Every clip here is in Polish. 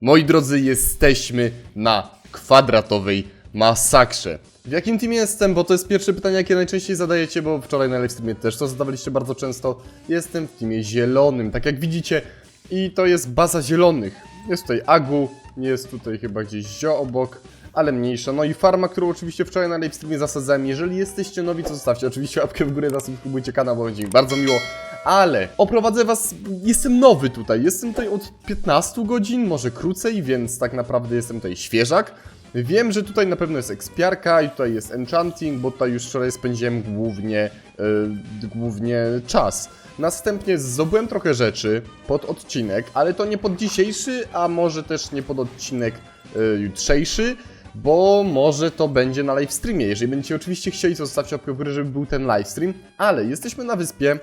Moi drodzy, jesteśmy na kwadratowej masakrze. W jakim teamie jestem? Bo to jest pierwsze pytanie, jakie najczęściej zadajecie, bo wczoraj na livestreamie też to zadawaliście bardzo często. Jestem w teamie zielonym, tak jak widzicie. I to jest baza zielonych. Jest tutaj Agu, jest tutaj chyba gdzieś Zio obok, ale mniejsza. No i farma, którą oczywiście wczoraj na livestreamie zasadzałem. Jeżeli jesteście nowi, to zostawcie oczywiście łapkę w górę, zasubskrybujcie kanał, bo będzie mi bardzo miło. Ale oprowadzę was, jestem nowy tutaj, jestem tutaj od 15 godzin, może krócej, więc tak naprawdę jestem tutaj świeżak. Wiem, że tutaj na pewno jest ekspiarka i tutaj jest enchanting, bo tutaj już wczoraj spędziłem głównie, yy, głównie czas. Następnie zdobyłem trochę rzeczy pod odcinek, ale to nie pod dzisiejszy, a może też nie pod odcinek yy, jutrzejszy, bo może to będzie na livestreamie. Jeżeli będziecie oczywiście chcieli, to zostawcie łapkę w górę, żeby był ten livestream, ale jesteśmy na wyspie,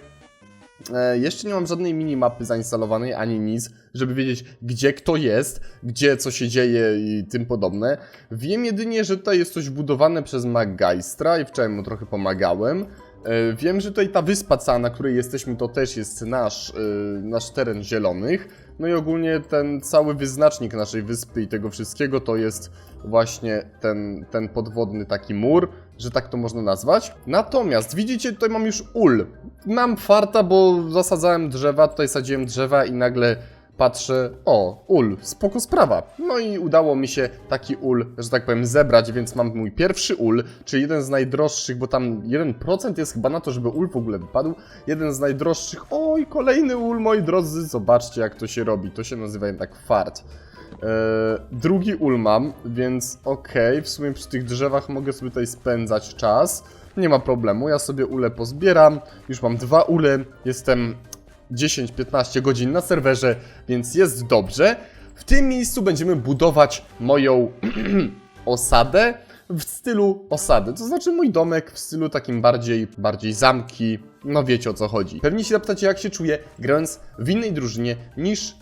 E, jeszcze nie mam żadnej minimapy zainstalowanej, ani nic, żeby wiedzieć, gdzie kto jest, gdzie co się dzieje i tym podobne. Wiem jedynie, że tutaj jest coś budowane przez Maggeistra i wczoraj mu trochę pomagałem. E, Wiem, że tutaj ta wyspa cała, na której jesteśmy, to też jest nasz, e, nasz teren zielonych. No i ogólnie ten cały wyznacznik naszej wyspy i tego wszystkiego to jest właśnie ten, ten podwodny taki mur, że tak to można nazwać. Natomiast widzicie, tutaj mam już ul. Mam farta, bo zasadzałem drzewa, tutaj sadziłem drzewa i nagle patrzę, o, ul, spoko sprawa. No i udało mi się taki ul, że tak powiem, zebrać, więc mam mój pierwszy ul, czyli jeden z najdroższych, bo tam 1% jest chyba na to, żeby ul w ogóle wypadł. Jeden z najdroższych, oj, kolejny ul, moi drodzy, zobaczcie jak to się robi, to się nazywa jednak fart. Eee, drugi ul mam, więc okej, w sumie przy tych drzewach mogę sobie tutaj spędzać czas. Nie ma problemu, ja sobie ule pozbieram. Już mam dwa ule, jestem 10-15 godzin na serwerze, więc jest dobrze. W tym miejscu będziemy budować moją osadę w stylu osady. To znaczy mój domek w stylu takim bardziej, bardziej zamki. No wiecie o co chodzi. Pewnie się zapytacie, jak się czuję grając w innej drużynie niż y,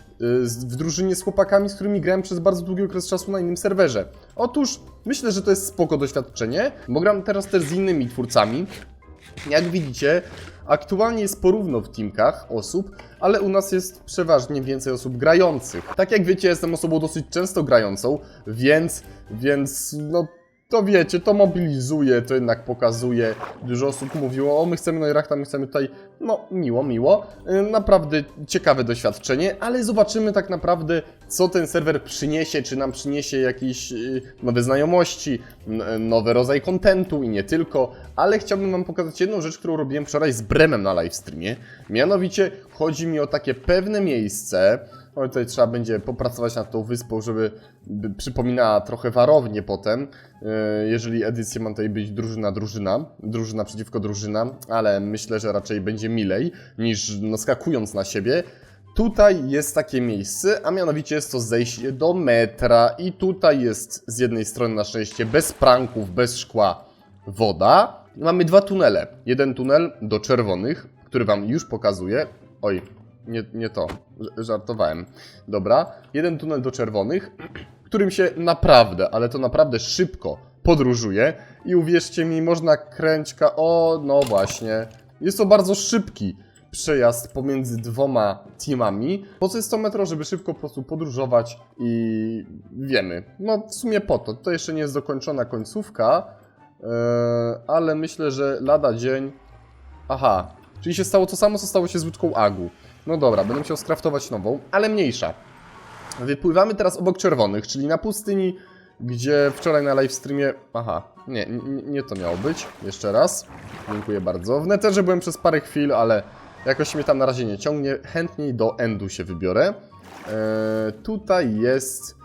w drużynie z chłopakami, z którymi grałem przez bardzo długi okres czasu na innym serwerze. Otóż myślę, że to jest spoko doświadczenie, bo gram teraz też z innymi twórcami. Jak widzicie, aktualnie jest porówno w teamkach osób, ale u nas jest przeważnie więcej osób grających. Tak jak wiecie, jestem osobą dosyć często grającą, więc, więc no to wiecie, to mobilizuje, to jednak pokazuje. Dużo osób mówiło, o my chcemy Neurachta, my chcemy tutaj, no miło, miło. Naprawdę ciekawe doświadczenie, ale zobaczymy tak naprawdę, co ten serwer przyniesie, czy nam przyniesie jakieś yy, nowe znajomości, nowy rodzaj kontentu i nie tylko, ale chciałbym wam pokazać jedną rzecz, którą robiłem wczoraj z Bremem na livestreamie. Mianowicie chodzi mi o takie pewne miejsce, no i tutaj trzeba będzie popracować nad tą wyspą, żeby by przypominała trochę warownię potem, yy, jeżeli edycję ma tutaj być drużyna, drużyna, drużyna przeciwko drużyna, ale myślę, że raczej będzie milej niż naskakując na siebie. Tutaj jest takie miejsce, a mianowicie jest to zejście do metra i tutaj jest z jednej strony na szczęście bez pranków, bez szkła woda. Mamy dwa tunele. Jeden tunel do czerwonych, który wam już pokazuję. Oj, nie, nie to. Żartowałem. Dobra. Jeden tunel do czerwonych, którym się naprawdę, ale to naprawdę szybko podróżuje. I uwierzcie mi, można kręćka. O, no właśnie. Jest to bardzo szybki przejazd pomiędzy dwoma teamami. Po co jest to metro, żeby szybko po prostu podróżować i wiemy. No w sumie po to. To jeszcze nie jest dokończona końcówka, yy, ale myślę, że lada dzień. Aha, czyli się stało to samo, co stało się z łódką Agu. No dobra, będę musiał skraftować nową, ale mniejsza. Wypływamy teraz obok czerwonych, czyli na pustyni, gdzie wczoraj na livestreamie... Aha, nie, nie, to miało być. Jeszcze raz. Dziękuję bardzo. W neterze byłem przez parę chwil, ale jakoś mnie tam na razie nie ciągnie. Chętniej do endu się wybiorę. Eee, tutaj jest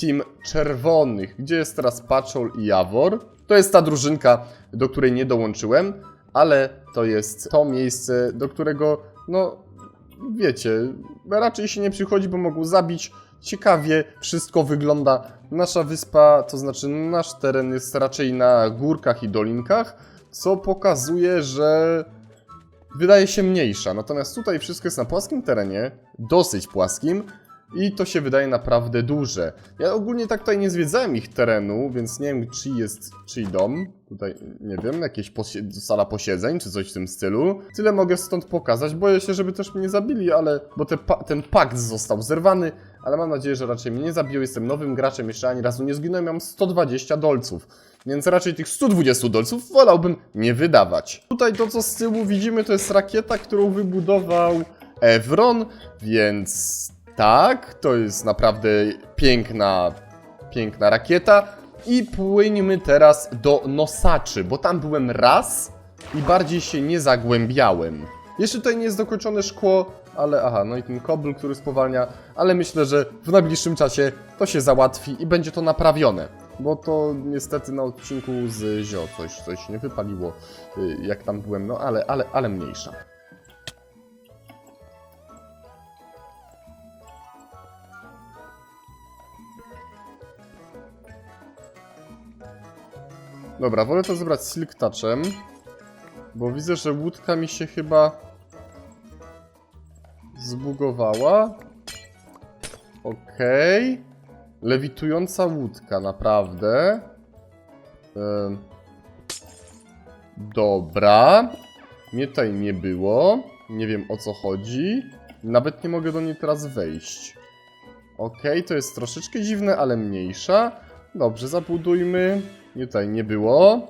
team czerwonych, gdzie jest teraz Paczol i Jawor. To jest ta drużynka, do której nie dołączyłem, ale to jest to miejsce, do którego, no, wiecie, raczej się nie przychodzi, bo mogą zabić. Ciekawie wszystko wygląda. Nasza wyspa, to znaczy nasz teren jest raczej na górkach i dolinkach, co pokazuje, że wydaje się mniejsza. Natomiast tutaj wszystko jest na płaskim terenie, dosyć płaskim. I to się wydaje naprawdę duże. Ja ogólnie tak tutaj nie zwiedzałem ich terenu, więc nie wiem, czy jest czyj dom. Tutaj, nie wiem, jakieś posie sala posiedzeń, czy coś w tym stylu. Tyle mogę stąd pokazać. Boję się, żeby też mnie zabili, ale... Bo te pa ten pakt został zerwany, ale mam nadzieję, że raczej mnie nie zabiją. Jestem nowym graczem, jeszcze ani razu nie zginąłem, mam 120 dolców. Więc raczej tych 120 dolców wolałbym nie wydawać. Tutaj to, co z tyłu widzimy, to jest rakieta, którą wybudował Evron, więc tak, to jest naprawdę piękna, piękna rakieta. I płyńmy teraz do nosaczy, bo tam byłem raz i bardziej się nie zagłębiałem. Jeszcze tutaj nie jest dokończone szkło, ale aha, no i ten kobl, który spowalnia, ale myślę, że w najbliższym czasie to się załatwi i będzie to naprawione. Bo to niestety na odcinku z Zio coś, coś nie wypaliło, y, jak tam byłem, no ale, ale, ale mniejsza. Dobra, wolę to zebrać Silk Touchem, bo widzę, że łódka mi się chyba zbugowała. Okej. Lewitująca łódka, naprawdę. Dobra. Mnie tutaj nie było. Nie wiem o co chodzi. Nawet nie mogę do niej teraz wejść. Okej, to jest troszeczkę dziwne, ale mniejsza. Dobrze, zabudujmy. Nie tutaj nie było.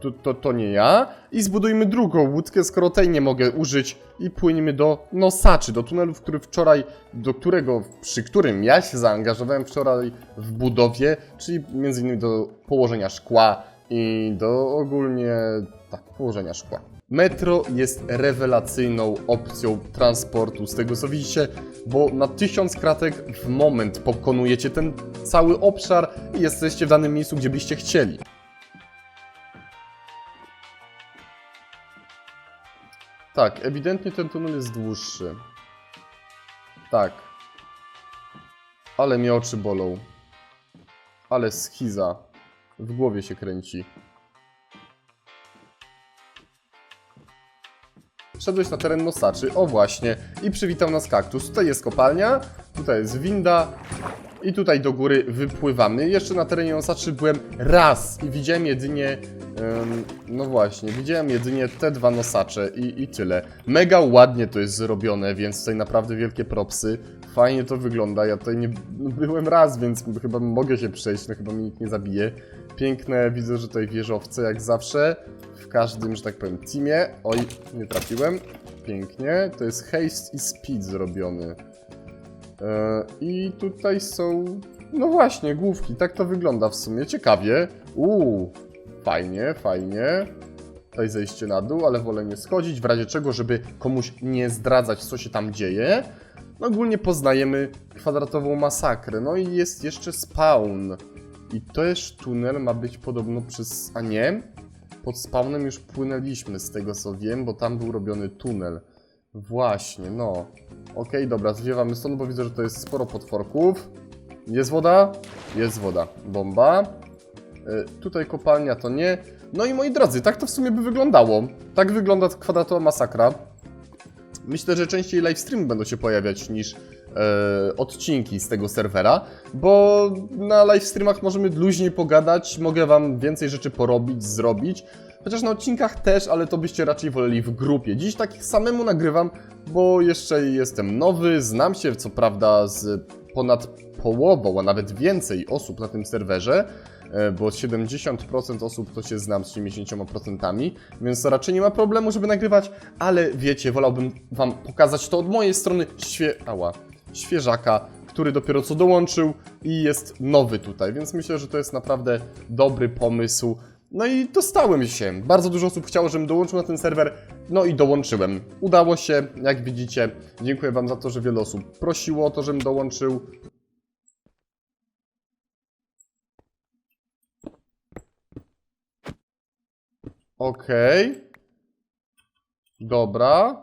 To, to, to nie ja. I zbudujmy drugą łódkę, skoro tej nie mogę użyć. I płyniemy do nosaczy, do tunelu, w który wczoraj, do którego, przy którym ja się zaangażowałem wczoraj w budowie, czyli między innymi do położenia szkła i do ogólnie, tak, położenia szkła. Metro jest rewelacyjną opcją transportu, z tego co widzicie, bo na 1000 kratek w moment pokonujecie ten cały obszar i jesteście w danym miejscu, gdzie byście chcieli. Tak, ewidentnie ten tunel jest dłuższy. Tak. Ale mnie oczy bolą. Ale schiza. W głowie się kręci. Wszedłeś na teren nosaczy, o właśnie, i przywitał nas kaktus. Tutaj jest kopalnia, tutaj jest winda i tutaj do góry wypływamy. Jeszcze na terenie nosaczy byłem raz i widziałem jedynie, no właśnie, widziałem jedynie te dwa nosacze i, i tyle. Mega ładnie to jest zrobione, więc tutaj naprawdę wielkie propsy. Fajnie to wygląda, ja tutaj nie no, byłem raz, więc chyba mogę się przejść, no chyba mnie nikt nie zabije. Piękne, widzę, że tutaj wieżowce jak zawsze. W każdym, że tak powiem, teamie. Oj, nie trafiłem. Pięknie. To jest haste i speed zrobiony. E, I tutaj są. No właśnie, główki. Tak to wygląda w sumie. Ciekawie. Uuu, fajnie, fajnie. Tutaj zejście na dół, ale wolę nie schodzić, w razie czego, żeby komuś nie zdradzać, co się tam dzieje. No ogólnie poznajemy kwadratową masakrę. No i jest jeszcze spawn. I też tunel ma być podobno przez... A nie? Pod spawnem już płynęliśmy z tego co wiem, bo tam był robiony tunel. Właśnie, no. Okej, dobra, zwiewamy stąd, bo widzę, że to jest sporo potworków. Jest woda? Jest woda. Bomba. Y, tutaj kopalnia to nie. No i moi drodzy, tak to w sumie by wyglądało. Tak wygląda kwadratowa masakra. Myślę, że częściej livestreamy będą się pojawiać niż e, odcinki z tego serwera, bo na livestreamach możemy luźniej pogadać, mogę wam więcej rzeczy porobić, zrobić. Chociaż na odcinkach też, ale to byście raczej woleli w grupie. Dziś tak samemu nagrywam, bo jeszcze jestem nowy, znam się co prawda z ponad połową, a nawet więcej osób na tym serwerze, e, bo 70% osób to się znam z 70%, więc raczej nie ma problemu, żeby nagrywać, ale wiecie, wolałbym wam pokazać to od mojej strony świe... Ała, świeżaka, który dopiero co dołączył i jest nowy tutaj, więc myślę, że to jest naprawdę dobry pomysł. No i dostałem się. Bardzo dużo osób chciało, żebym dołączył na ten serwer, no i dołączyłem. Udało się, jak widzicie. Dziękuję wam za to, że wiele osób prosiło o to, żebym dołączył. Okej. Dobra.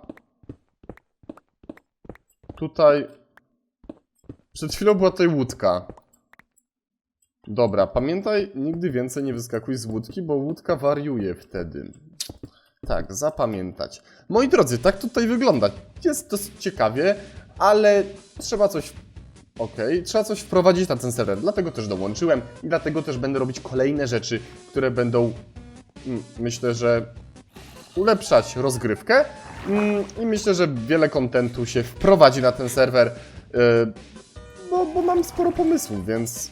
Tutaj... Przed chwilą była tutaj łódka. Dobra, pamiętaj, nigdy więcej nie wyskakuj z łódki, bo łódka wariuje wtedy. Tak, zapamiętać. Moi drodzy, tak tutaj wygląda. Jest dosyć ciekawie, ale trzeba coś Okej, trzeba coś wprowadzić na ten serwer, dlatego też dołączyłem i dlatego też będę robić kolejne rzeczy, które będą, myślę, że ulepszać rozgrywkę mm, i myślę, że wiele kontentu się wprowadzi na ten serwer, yy, bo, bo mam sporo pomysłów, więc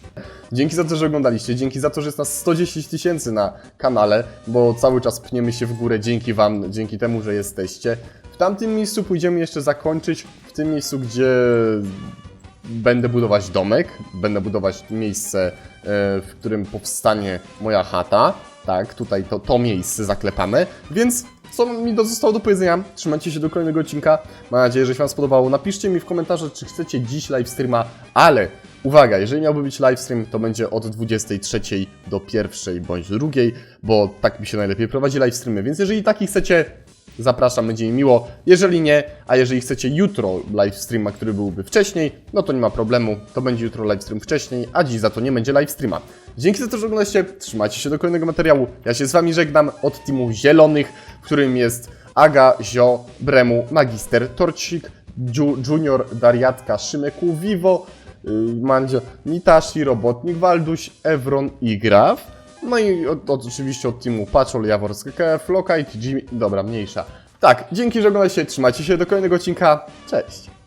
dzięki za to, że oglądaliście, dzięki za to, że jest nas 110 tysięcy na kanale, bo cały czas pniemy się w górę dzięki Wam, dzięki temu, że jesteście. W tamtym miejscu pójdziemy jeszcze zakończyć, w tym miejscu, gdzie będę budować domek, będę budować miejsce, e, w którym powstanie moja chata. Tak, tutaj to, to miejsce zaklepane. Więc co mi zostało do powiedzenia? Trzymajcie się do kolejnego odcinka. Mam nadzieję, że się Wam spodobało. Napiszcie mi w komentarzach, czy chcecie dziś live streama, ale uwaga, jeżeli miałby być live stream, to będzie od 23 do 1 bądź 2, bo tak mi się najlepiej prowadzi live streamy. Więc jeżeli taki chcecie, Zapraszam, będzie mi miło. Jeżeli nie, a jeżeli chcecie jutro live streama, który byłby wcześniej, no to nie ma problemu. To będzie jutro live stream wcześniej, a dziś za to nie będzie live streama. Dzięki za to, że oglądacie. Trzymajcie się do kolejnego materiału. Ja się z Wami żegnam od teamu Zielonych, którym jest Aga, Zio, Bremu, Magister, Torcik, Ju, Junior, Dariatka, Szymeku, Vivo, yy, Mandzio, Mitashi, Robotnik, Walduś, Evron i Graf. No i od, od, oczywiście od teamu Patrol, Jaworski, KF, Lokaj, Jimmy, dobra, mniejsza. Tak, dzięki, że oglądaliście, trzymajcie się do kolejnego odcinka, cześć!